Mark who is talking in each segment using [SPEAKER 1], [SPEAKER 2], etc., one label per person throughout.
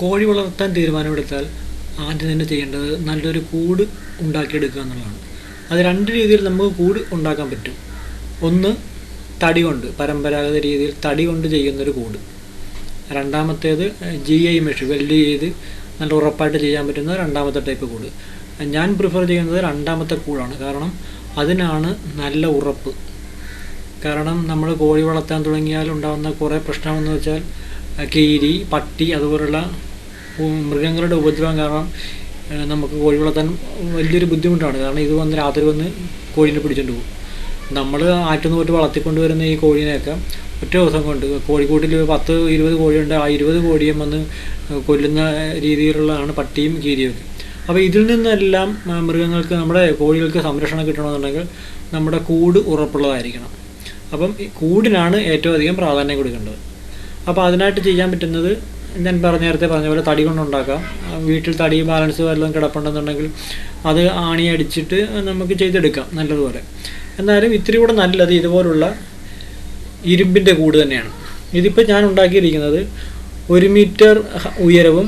[SPEAKER 1] കോഴി വളർത്താൻ തീരുമാനമെടുത്താൽ ആദ്യം തന്നെ ചെയ്യേണ്ടത് നല്ലൊരു കൂട് ഉണ്ടാക്കിയെടുക്കുക എന്നുള്ളതാണ്. അത് രണ്ട് രീതിയിൽ നമുക്ക് കൂട് ഉണ്ടാക്കാൻ പറ്റും. ഒന്ന് തടി കൊണ്ട് പരമ്പരാഗത രീതിയിൽ തടി കൊണ്ട് ചെയ്യുന്നൊരു കൂട്. രണ്ടാമത്തേത് ജി ഐ മെഷ് വെൽഡ് ചെയ്ത് നല്ല ഉറപ്പായിട്ട് ചെയ്യാൻ പറ്റുന്ന രണ്ടാമത്തെ ടൈപ്പ് കൂട്. ഞാൻ പ്രിഫർ ചെയ്യുന്നത് രണ്ടാമത്തെ കൂടാണ്. കാരണം അതിനാണ് നല്ല ഉറപ്പ്. കാരണം നമ്മൾ കോഴി വളർത്താൻ തുടങ്ങിയാൽ ഉണ്ടാകുന്ന കുറേ പ്രശ്നമെന്ന് വെച്ചാൽ കീരി പട്ടി അതുപോലുള്ള മൃഗങ്ങളുടെ ഉപദ്രവം കാരണം നമുക്ക് കോഴി വളർത്താൻ വലിയൊരു ബുദ്ധിമുട്ടാണ്. കാരണം ഇത് വന്ന് രാത്രി വന്ന് കോഴീനെ പിടിച്ചുകൊണ്ട് പോകും. നമ്മൾ ആറ്റുന്ന പോയിട്ട് വളർത്തിക്കൊണ്ട് വരുന്ന ഈ കോഴീനെയൊക്കെ ഒറ്റ ദിവസം കൊണ്ട് കോഴിക്കൂട്ടിൽ പത്ത് ഇരുപത് കോഴിയുണ്ട് ആ ഇരുപത് കോഴിയും വന്ന് കൊല്ലുന്ന രീതിയിലുള്ളതാണ് പട്ടിയും കീരിയും ഒക്കെ അപ്പോൾ ഇതിൽ നിന്നെല്ലാം മൃഗങ്ങൾക്ക് നമ്മുടെ കോഴികൾക്ക് സംരക്ഷണം കിട്ടണമെന്നുണ്ടെങ്കിൽ നമ്മുടെ കൂട് ഉറപ്പുള്ളതായിരിക്കണം. അപ്പം കൂടിനാണ് ഏറ്റവും അധികം പ്രാധാന്യം കൊടുക്കേണ്ടത്. അപ്പോൾ അതിനായിട്ട് ചെയ്യാൻ പറ്റുന്നത് ഞാൻ പറഞ്ഞ നേരത്തെ പറഞ്ഞ പോലെ തടി കൊണ്ടുണ്ടാക്കാം വീട്ടിൽ തടി ബാലൻസ് വല്ലതും കിടപ്പുണ്ടെന്നുണ്ടെങ്കിൽ അത് ആണി അടിച്ചിട്ട് നമുക്ക് ചെയ്തെടുക്കാം നല്ലതുപോലെ. എന്നാലും ഇത്തിരി കൂടെ നല്ലത് ഇതുപോലുള്ള ഇരുമ്പിന്റെ കൂട് തന്നെയാണ്. ഇതിപ്പോൾ ഞാൻ ഉണ്ടാക്കിയിരിക്കുന്നത് ഒരു മീറ്റർ ഉയരവും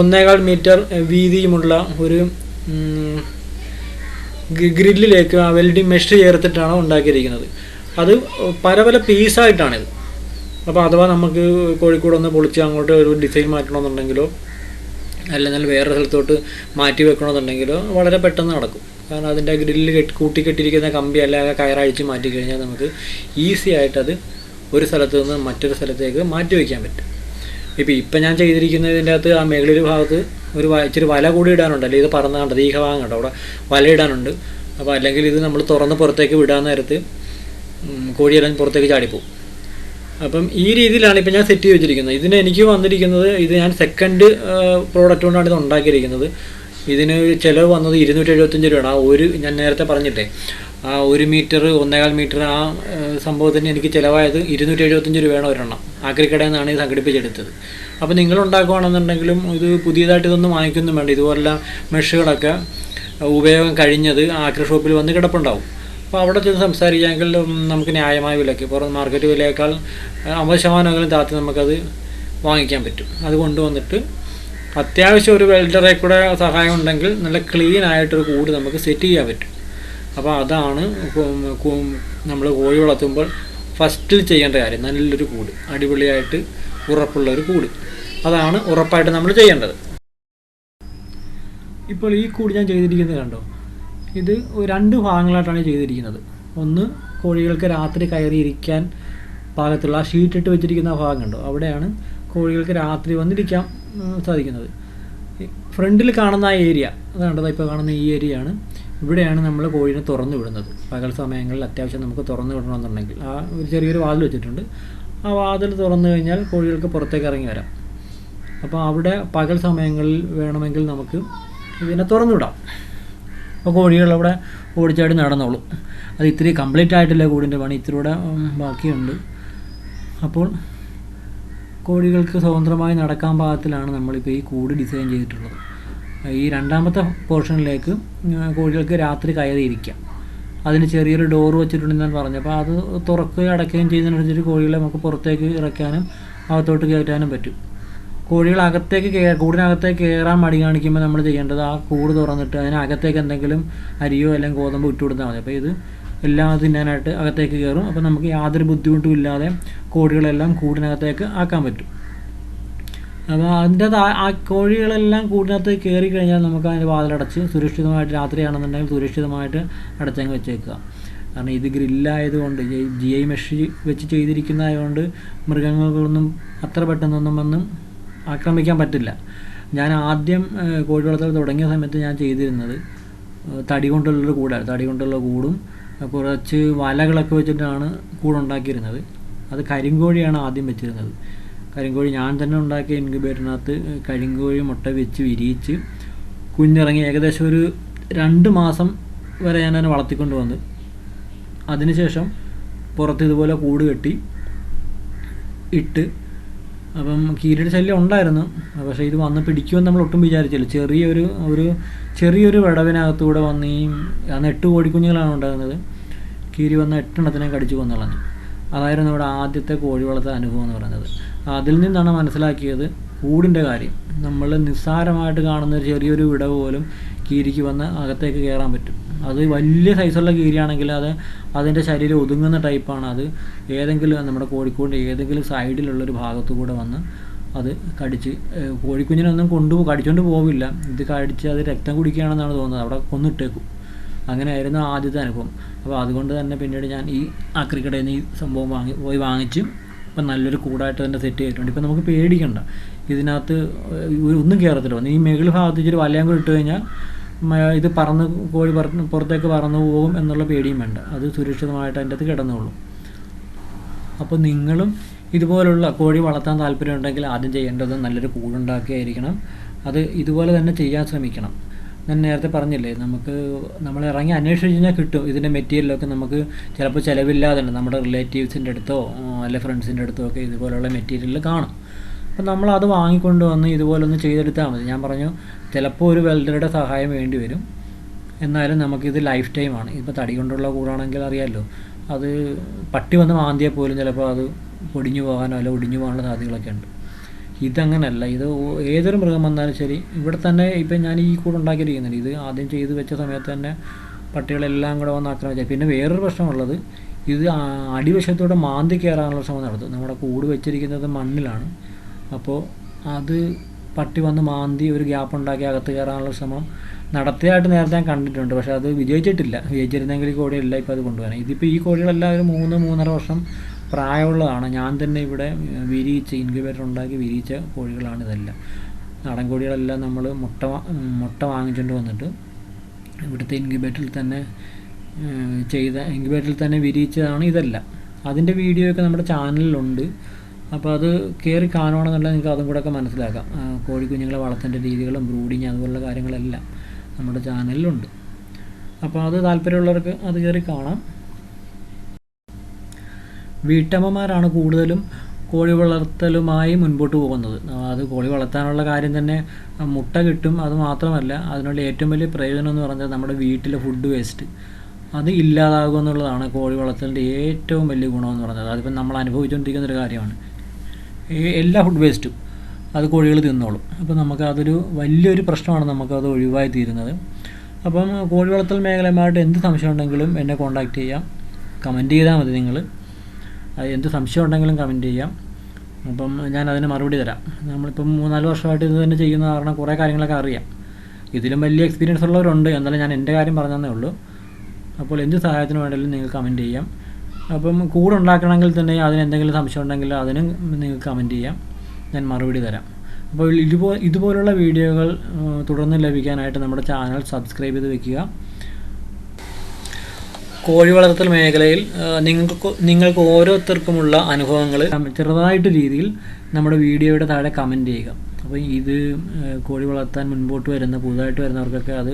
[SPEAKER 1] ഒന്നേകാൽ മീറ്റർ വീതിയുമുള്ള ഒരു ഗ്രില്ലിലേക്ക് വെൽഡിങ് മെഷ് ചേർത്തിട്ടാണ് ഉണ്ടാക്കിയിരിക്കുന്നത്. അത് പല പല പീസായിട്ടാണിത് അപ്പോൾ അഥവാ നമുക്ക് കോഴിക്കോട് ഒന്ന് പൊളിച്ച് അങ്ങോട്ട് ഒരു ഡിസൈൻ മാറ്റണമെന്നുണ്ടെങ്കിലോ അല്ലെങ്കിൽ വേറെ സ്ഥലത്തോട്ട് മാറ്റി വെക്കണമെന്നുണ്ടെങ്കിലോ വളരെ പെട്ടെന്ന് നടക്കും. കാരണം അതിന്റെ ഗ്രില്ല് കെട്ടി കൂട്ടിക്കെട്ടിയിരിക്കുന്ന കമ്പി അല്ലാതെ കയറഴിച്ച് മാറ്റി കഴിഞ്ഞാൽ നമുക്ക് ഈസി അത് ഒരു സ്ഥലത്ത് നിന്ന് മറ്റൊരു സ്ഥലത്തേക്ക് മാറ്റി വയ്ക്കാൻ പറ്റും. ഇപ്പോൾ ഇപ്പം ഞാൻ ചെയ്തിരിക്കുന്നതിന്റെ അകത്ത് ആ മേളിൽ ഭാഗത്ത് ഒരു ഇച്ചിരി വല കൂടി ഇടാനുണ്ട്. അല്ലെങ്കിൽ ഇത് പറന്ന് കണ്ടത് ഈ ഭാഗം കണ്ടോ? അവിടെ വല ഇടാനുണ്ട്. അപ്പോൾ അല്ലെങ്കിൽ ഇത് നമ്മൾ തുറന്ന് പുറത്തേക്ക് വിടാൻ നേരത്ത് കോഴിയെല്ലാം പുറത്തേക്ക് ചാടിപ്പോവും. അപ്പം ഈ രീതിയിലാണ് ഇപ്പം ഞാൻ സെറ്റ് ചെയ്ത് വെച്ചിരിക്കുന്നത്. ഇതിന് എനിക്ക് വന്നിരിക്കുന്നത് ഇത് ഞാൻ സെക്കൻഡ് പ്രോഡക്റ്റ് കൊണ്ടാണ് ഇത് ഉണ്ടാക്കിയിരിക്കുന്നത്. ഇതിന് ചിലവ് വന്നത് ഇരുന്നൂറ്റി എഴുപത്തഞ്ച് രൂപയാണ്. ആ ഒരു ഞാൻ നേരത്തെ പറഞ്ഞിട്ടേ ആ ഒരു മീറ്റർ ഒന്നേകാൽ മീറ്റർ ആ സംഭവത്തിന് എനിക്ക് ചിലവായത് ഇരുന്നൂറ്റി എഴുപത്തഞ്ച് രൂപയാണ് ഒരെണ്ണം. ആക്രിക്കടയിൽ നിന്നാണ് ഇത് സംഘടിപ്പിച്ചെടുത്തത്. അപ്പോൾ നിങ്ങൾ ഉണ്ടാക്കുകയാണെന്നുണ്ടെങ്കിലും ഇത് പുതിയതായിട്ട് ഇതൊന്നും വാങ്ങിക്കൊന്നും വേണ്ട. ഇതുപോലുള്ള മെഷുകളൊക്കെ ഉപയോഗം കഴിഞ്ഞത് ആക്രി ഷോപ്പിൽ വന്ന് കിടപ്പുണ്ടാവും. അപ്പോൾ അവിടെ ചെന്ന് സംസാരിക്കാമെങ്കിൽ നമുക്ക് ന്യായമായ വിലയ്ക്ക്. പുറം മാർക്കറ്റ് വിലയേക്കാൾ അമ്പത് ശതമാനമെങ്കിലും താത്തി നമുക്കത് വാങ്ങിക്കാൻ പറ്റും. അത് കൊണ്ടുവന്നിട്ട് അത്യാവശ്യം ഒരു വെൽഡറെ കൂടെ സഹായം ഉണ്ടെങ്കിൽ നല്ല ക്ലീൻ ആയിട്ടൊരു കൂട് നമുക്ക് സെറ്റ് ചെയ്യാൻ പറ്റും. അപ്പോൾ അതാണ് നമ്മൾ കോഴി വളർത്തുമ്പോൾ ഫസ്റ്റിൽ ചെയ്യേണ്ട കാര്യം. നല്ലൊരു കൂട്. അടിപൊളിയായിട്ട് ഉറപ്പുള്ള ഒരു കൂട്. അതാണ് ഉറപ്പായിട്ട് നമ്മൾ ചെയ്യേണ്ടത്. ഇപ്പോൾ ഈ കൂട് ഞാൻ ചെയ്തിരിക്കുന്നത് കണ്ടോ? ഇത് രണ്ട് ഭാഗങ്ങളായിട്ടാണ് ചെയ്തിരിക്കുന്നത്. ഒന്ന് കോഴികൾക്ക് രാത്രി കയറിയിരിക്കാൻ പാകത്തുള്ള ആ ഷീറ്റ് ഇട്ട് വെച്ചിരിക്കുന്ന ഭാഗം അവിടെയാണ് കോഴികൾക്ക് രാത്രി വന്നിരിക്കാൻ സാധിക്കുന്നത്. ഫ്രണ്ടിൽ കാണുന്ന ആ ഏരിയ അതാണ്ടത് ഇപ്പോൾ കാണുന്ന ഈ ഏരിയ ആണ്. ഇവിടെയാണ് നമ്മൾ കോഴിനെ തുറന്നു വിടുന്നത്. പകൽ സമയങ്ങളിൽ അത്യാവശ്യം നമുക്ക് തുറന്നു വിടണമെന്നുണ്ടെങ്കിൽ. ആ ഒരു ചെറിയൊരു വാതിൽ വെച്ചിട്ടുണ്ട്. ആ വാതിൽ തുറന്നു കഴിഞ്ഞാൽ കോഴികൾക്ക് പുറത്തേക്ക് ഇറങ്ങി വരാം. അപ്പോൾ അവിടെ പകൽ സമയങ്ങളിൽ വേണമെങ്കിൽ നമുക്ക് ഇതിനെ തുറന്നു വിടാം. അപ്പോൾ കോഴികൾ അവിടെ ഓടിച്ചാടി നടന്നോളും. അത് ഇത്തിരി കംപ്ലീറ്റ് ആയിട്ടില്ല കൂടിന്റെ പണി ഇത്തിരി കൂടെ ബാക്കിയുണ്ട്. അപ്പോൾ കോഴികൾക്ക് സ്വതന്ത്രമായി നടക്കാൻ പാകത്തിലാണ് നമ്മളിപ്പോൾ ഈ കൂട് ഡിസൈൻ ചെയ്തിട്ടുള്ളത്. ഈ രണ്ടാമത്തെ പോർഷനിലേക്ക് കോഴികൾക്ക് രാത്രി കയറിയിരിക്കാം അതിന് ചെറിയൊരു ഡോർ വെച്ചിട്ടുണ്ടെന്ന് ഞാൻ പറഞ്ഞു അപ്പോൾ അത് തുറക്കുകയും അടയ്ക്കുകയും ചെയ്യുന്നതിനനുസരിച്ച് കോഴികളെ നമുക്ക് പുറത്തേക്ക് ഇറക്കാനും അകത്തോട്ട് കയറ്റാനും പറ്റും. കോഴികൾ അകത്തേക്ക് കയറി കൂടിനകത്തേക്ക് കയറാൻ മടി കാണിക്കുമ്പോൾ നമ്മൾ ചെയ്യേണ്ടത് ആ കൂട് തുറന്നിട്ട് അതിനകത്തേക്ക് എന്തെങ്കിലും അരിയോ അല്ലെങ്കിൽ ഗോതമ്പോ ഇട്ട് കൊടുത്താൽ മതി. അപ്പോൾ ഇത് എല്ലാം തിന്നാനായിട്ട് അകത്തേക്ക് കയറും അപ്പോൾ നമുക്ക് യാതൊരു ബുദ്ധിമുട്ടും ഇല്ലാതെ കോഴികളെല്ലാം കൂടിനകത്തേക്ക് ആക്കാൻ പറ്റും. അപ്പോൾ അതിന്റെ ആ- കോഴികളെല്ലാം കൂടിനകത്ത് കയറി കഴിഞ്ഞാൽ നമുക്ക് അതിന്റെ വാതിലടച്ച് സുരക്ഷിതമായിട്ട് രാത്രിയാണെന്നുണ്ടെങ്കിൽ സുരക്ഷിതമായിട്ട് അടച്ചങ്ങ് വെച്ചേക്കുക. കാരണം ഇത് ഗ്രില്ലായതുകൊണ്ട് ജി ഐ മെഷ് വെച്ച് ചെയ്തിരിക്കുന്നതായതുകൊണ്ട് മൃഗങ്ങൾക്കൊന്നും അത്ര പെട്ടെന്നൊന്നും വന്നും ആക്രമിക്കാൻ പറ്റില്ല. ഞാൻ ആദ്യം കോഴി വളർത്തൽ തുടങ്ങിയ സമയത്ത് ഞാൻ ചെയ്തിരുന്നത് തടി കൊണ്ടുള്ളൊരു കൂടാണ്. തടി കൊണ്ടുള്ള കൂടും കുറച്ച് വലകളൊക്കെ വെച്ചിട്ടാണ് കൂടുണ്ടാക്കിയിരുന്നത്. അത് കരിങ്കോഴിയാണ് ആദ്യം വെച്ചിരുന്നത്. കരിങ്കോഴി ഞാൻ തന്നെ ഉണ്ടാക്കിയ ഇൻക്യുബേറ്ററിനകത്ത് കരിങ്കോഴി മുട്ട വെച്ച് വിരിയിച്ച് കുഞ്ഞിറങ്ങി ഏകദേശം ഒരു രണ്ട് മാസം വരെ ഞാൻ അതിനെ വളർത്തിക്കൊണ്ട് വന്ന്. അതിനുശേഷം പുറത്ത് ഇതുപോലെ കൂട് കെട്ടി ഇട്ട് അപ്പം കീരിയുടെ ശല്യം ഉണ്ടായിരുന്നു. പക്ഷേ ഇത് വന്ന് പിടിക്കുമെന്ന് നമ്മൾ ഒട്ടും വിചാരിച്ചില്ല. ചെറിയൊരു ഒരു ചെറിയൊരു വിടവിനകത്തൂടെ വന്ന് ഈ അന്ന് എട്ട് കോഴിക്കുഞ്ഞുങ്ങളാണ് ഉണ്ടാകുന്നത് കീരി വന്ന എട്ടെണ്ണത്തിനെ കടിച്ചു കൊന്നുകളഞ്ഞു അതായിരുന്നു ഇവിടെ ആദ്യത്തെ കോഴി വളർത്തൽ അനുഭവം എന്ന് പറയുന്നത്. അതിൽ നിന്നാണ് മനസ്സിലാക്കിയത് കൂടിന്റെ കാര്യം. നമ്മൾ നിസ്സാരമായിട്ട് കാണുന്ന ചെറിയൊരു വിടവ് പോലും കീരിക്ക് വന്ന് അകത്തേക്ക് കയറാൻ പറ്റും. അത് വലിയ സൈസുള്ള കീരിയാണെങ്കിൽ അത് അതിന്റെ ശരീരം ഒതുങ്ങുന്ന ടൈപ്പാണ് അത് ഏതെങ്കിലും നമ്മുടെ കോഴിക്കോടിന്റെ ഏതെങ്കിലും സൈഡിലുള്ളൊരു ഭാഗത്തു കൂടെ വന്ന് അത് കടിച്ച് കോഴിക്കുഞ്ഞിനൊന്നും കൊണ്ടു കടിച്ചുകൊണ്ട് പോവില്ല. ഇത് കടിച്ച് അത് രക്തം കുടിക്കുകയാണെന്നാണ് തോന്നുന്നത്. അവിടെ കൊന്നിട്ടേക്കും അങ്ങനെയായിരുന്നു ആദ്യത്തെ അനുഭവം. അപ്പോൾ അതുകൊണ്ട് തന്നെ പിന്നീട് ഞാൻ ഈ ആക്രിക്കടയിൽ നിന്ന് ഈ സംഭവം വാങ്ങി പോയി വാങ്ങിച്ച് ഇപ്പം നല്ലൊരു കൂടായിട്ട് തന്നെ സെറ്റ് ചെയ്തിട്ടുണ്ട്. ഇപ്പം നമുക്ക് പേടിക്കണ്ട. ഇതിനകത്ത് ഒന്നും കയറത്തില്ല ഈ മേഖല ഭാഗത്ത് ഇച്ചിരി വലയം കൂടി ഇട്ട് കഴിഞ്ഞാൽ ഇത് പറന്ന് കോഴി പറന്ന് പുറത്തേക്ക് പറന്നു പോകും എന്നുള്ള പേടിയും വേണ്ട. അത് സുരക്ഷിതമായിട്ട് അതിന്റെ അകത്ത് കിടന്നോളും. അപ്പോൾ നിങ്ങളും ഇതുപോലുള്ള കോഴി വളർത്താൻ താല്പര്യമുണ്ടെങ്കിൽ ആദ്യം ചെയ്യേണ്ടത് നല്ലൊരു കൂടുണ്ടാക്കിയായിരിക്കണം. അത് ഇതുപോലെ തന്നെ ചെയ്യാൻ ശ്രമിക്കണം. ഞാൻ നേരത്തെ പറഞ്ഞില്ലേ നമുക്ക് നമ്മൾ ഇറങ്ങി അന്വേഷിച്ച് കഴിഞ്ഞാൽ കിട്ടും. ഇതിന്റെ മെറ്റീരിയലൊക്കെ നമുക്ക് ചിലപ്പോൾ ചിലവില്ലാതെ നമ്മുടെ റിലേറ്റീവ്സിന്റെ അടുത്തോ അല്ലെ ഫ്രണ്ട്സിന്റെ അടുത്തോ ഒക്കെ ഇതുപോലുള്ള മെറ്റീരിയൽ കാണും. അപ്പം നമ്മൾ അത് വാങ്ങിക്കൊണ്ട് വന്ന് ഇതുപോലൊന്ന് ചെയ്തെടുത്താൽ മതി. ഞാൻ പറഞ്ഞു ചിലപ്പോൾ ഒരു വെൽഡറുടെ സഹായം വേണ്ടി വരും. എന്നാലും നമുക്കിത് ലൈഫ് ടൈമാണ് ഇപ്പോൾ തടി കൊണ്ടുള്ള കൂടാണെങ്കിൽ അറിയാമല്ലോ അത് പട്ടി വന്ന് മാന്തിയാൽ പോലും ചിലപ്പോൾ അത് പൊടിഞ്ഞു പോകാനോ അല്ല ഒടിഞ്ഞു പോകാനുള്ള സാധ്യതകളൊക്കെ ഉണ്ട്. ഇതങ്ങനല്ല. ഇത് ഏതൊരു മൃഗം വന്നാലും ശരി ഇവിടെ തന്നെ ഇപ്പം ഞാൻ ഈ കൂട് ഉണ്ടാക്കിയിരിക്കുന്നുണ്ട്. ഇത് ആദ്യം ചെയ്ത് വെച്ച സമയത്ത് തന്നെ പട്ടികളെല്ലാം കൂടെ വന്ന് ആക്രമിച്ചാൽ പിന്നെ വേറൊരു പ്രശ്നമുള്ളത് ഇത് അടിവശത്തോടെ മാന്തി കയറാനുള്ള ശ്രമം നടത്തും. നമ്മുടെ കൂട് വെച്ചിരിക്കുന്നത് മണ്ണിലാണ്. അപ്പോൾ അത് പട്ടി വന്ന് മാന്തി ഒരു ഗ്യാപ്പ് ഉണ്ടാക്കി അകത്ത് കയറാനുള്ള ശ്രമം നടത്തിയതായിട്ട് നേരത്തെ ഞാൻ കണ്ടിട്ടുണ്ട്. പക്ഷേ അത് വിജയിച്ചിട്ടില്ല. വിജയിച്ചിരുന്നെങ്കിൽ ഈ കോഴിയല്ല ഇപ്പോൾ അത് കൊണ്ടുപോകാൻ ഇതിപ്പോൾ ഈ കോഴികളെല്ലാം ഒരു മൂന്ന് മൂന്നര വർഷം പ്രായമുള്ളതാണ്. ഞാൻ തന്നെ ഇവിടെ വിരിയിച്ച് ഇൻക്യുബേറ്റർ ഉണ്ടാക്കി വിരിയിച്ച കോഴികളാണ് ഇതെല്ലാം. നാടൻ കോഴികളെല്ലാം നമ്മൾ മുട്ട മുട്ട വാങ്ങിച്ചുകൊണ്ട് വന്നിട്ട് ഇവിടുത്തെ ഇൻക്യുബേറ്ററിൽ തന്നെ ചെയ്ത ഇൻക്യുബേറ്ററിൽ തന്നെ വിരിയിച്ചതാണ് ഇതെല്ലാം. അതിന്റെ വീഡിയോ ഒക്കെ നമ്മുടെ ചാനലിലുണ്ട് അപ്പോൾ അത് കയറി കാണുകയാണെന്നുണ്ടെങ്കിൽ നിങ്ങൾക്ക് അതും കൂടെ ഒക്കെ മനസ്സിലാക്കാം. കോഴിക്കുഞ്ഞുങ്ങളെ വളർത്തേണ്ട രീതികളും ബ്രൂഡിങ് അതുപോലുള്ള കാര്യങ്ങളെല്ലാം നമ്മുടെ ചാനലിലുണ്ട്. അപ്പോൾ അത് താല്പര്യമുള്ളവർക്ക് അത് കയറി കാണാം. വീട്ടമ്മമാരാണ് കൂടുതലും കോഴി വളർത്തലുമായി മുൻപോട്ട് പോകുന്നത്. അത് കോഴി വളർത്താനുള്ള കാര്യം തന്നെ മുട്ട കിട്ടും അത് മാത്രമല്ല അതിനുള്ള ഏറ്റവും വലിയ പ്രയോജനം എന്ന് പറഞ്ഞാൽ നമ്മുടെ വീട്ടിലെ ഫുഡ് വേസ്റ്റ് അത് ഇല്ലാതാകുമെന്നുള്ളതാണ് കോഴി വളർത്തലിന്റെ ഏറ്റവും വലിയ ഗുണമെന്ന് പറഞ്ഞത്. അതിപ്പം നമ്മൾ അനുഭവിച്ചുകൊണ്ടിരിക്കുന്ന ഒരു കാര്യമാണ്. എല്ലാ ഫുഡ് വേസ്റ്റും അത് കോഴികൾ തിന്നോളും. അപ്പോൾ നമുക്ക് അതൊരു വലിയൊരു പ്രശ്നമാണ് നമുക്കത് ഒഴിവായി തീരുന്നത്. അപ്പം കോഴി വളർത്തൽ മേഖലയുമായിട്ട് എന്ത് സംശയം ഉണ്ടെങ്കിലും എന്നെ കോൺടാക്റ്റ് ചെയ്യാം. കമന്റ് ചെയ്താൽ മതി നിങ്ങൾ എന്ത് സംശയം ഉണ്ടെങ്കിലും കമന്റ് ചെയ്യാം. അപ്പം ഞാൻ അതിന് മറുപടി തരാം. നമ്മളിപ്പം മൂന്നാൽ വർഷമായിട്ട് ഇത് തന്നെ ചെയ്യുന്ന കാരണം കുറേ കാര്യങ്ങളൊക്കെ അറിയാം. ഇതിലും വലിയ എക്സ്പീരിയൻസ് ഉള്ളവരുണ്ട്. എന്നാലും ഞാൻ എന്റെ കാര്യം പറഞ്ഞതേ ഉള്ളൂ. അപ്പോൾ എന്ത് സഹായത്തിന് വേണമെങ്കിലും നിങ്ങൾ കമന്റ് ചെയ്യാം. അപ്പം കൂടെ ഉണ്ടാക്കണമെങ്കിൽ തന്നെ അതിന് എന്തെങ്കിലും സംശയം ഉണ്ടെങ്കിൽ അതിന് നിങ്ങൾക്ക് കമന്റ് ചെയ്യാം. ഞാൻ മറുപടി തരാം. അപ്പോൾ ഇതുപോ ഇതുപോലുള്ള വീഡിയോകൾ തുടർന്ന് ലഭിക്കാനായിട്ട് നമ്മുടെ ചാനൽ സബ്സ്ക്രൈബ് ചെയ്ത് വെക്കുക. കോഴി വളർത്തൽ മേഖലയിൽ നിങ്ങൾക്ക് നിങ്ങൾക്ക് ഓരോരുത്തർക്കുമുള്ള അനുഭവങ്ങൾ ചെറുതായിട്ട് രീതിയിൽ നമ്മുടെ വീഡിയോയുടെ താഴെ കമന്റ് ചെയ്യുക. അപ്പോൾ ഇത് കോഴി വളർത്താൻ മുൻപോട്ട് വരുന്ന പുതുതായിട്ട് വരുന്നവർക്കൊക്കെ അത്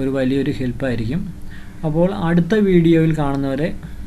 [SPEAKER 1] ഒരു വലിയൊരു ഹെൽപ്പായിരിക്കും അപ്പോൾ അടുത്ത വീഡിയോയിൽ കാണുന്നവരെ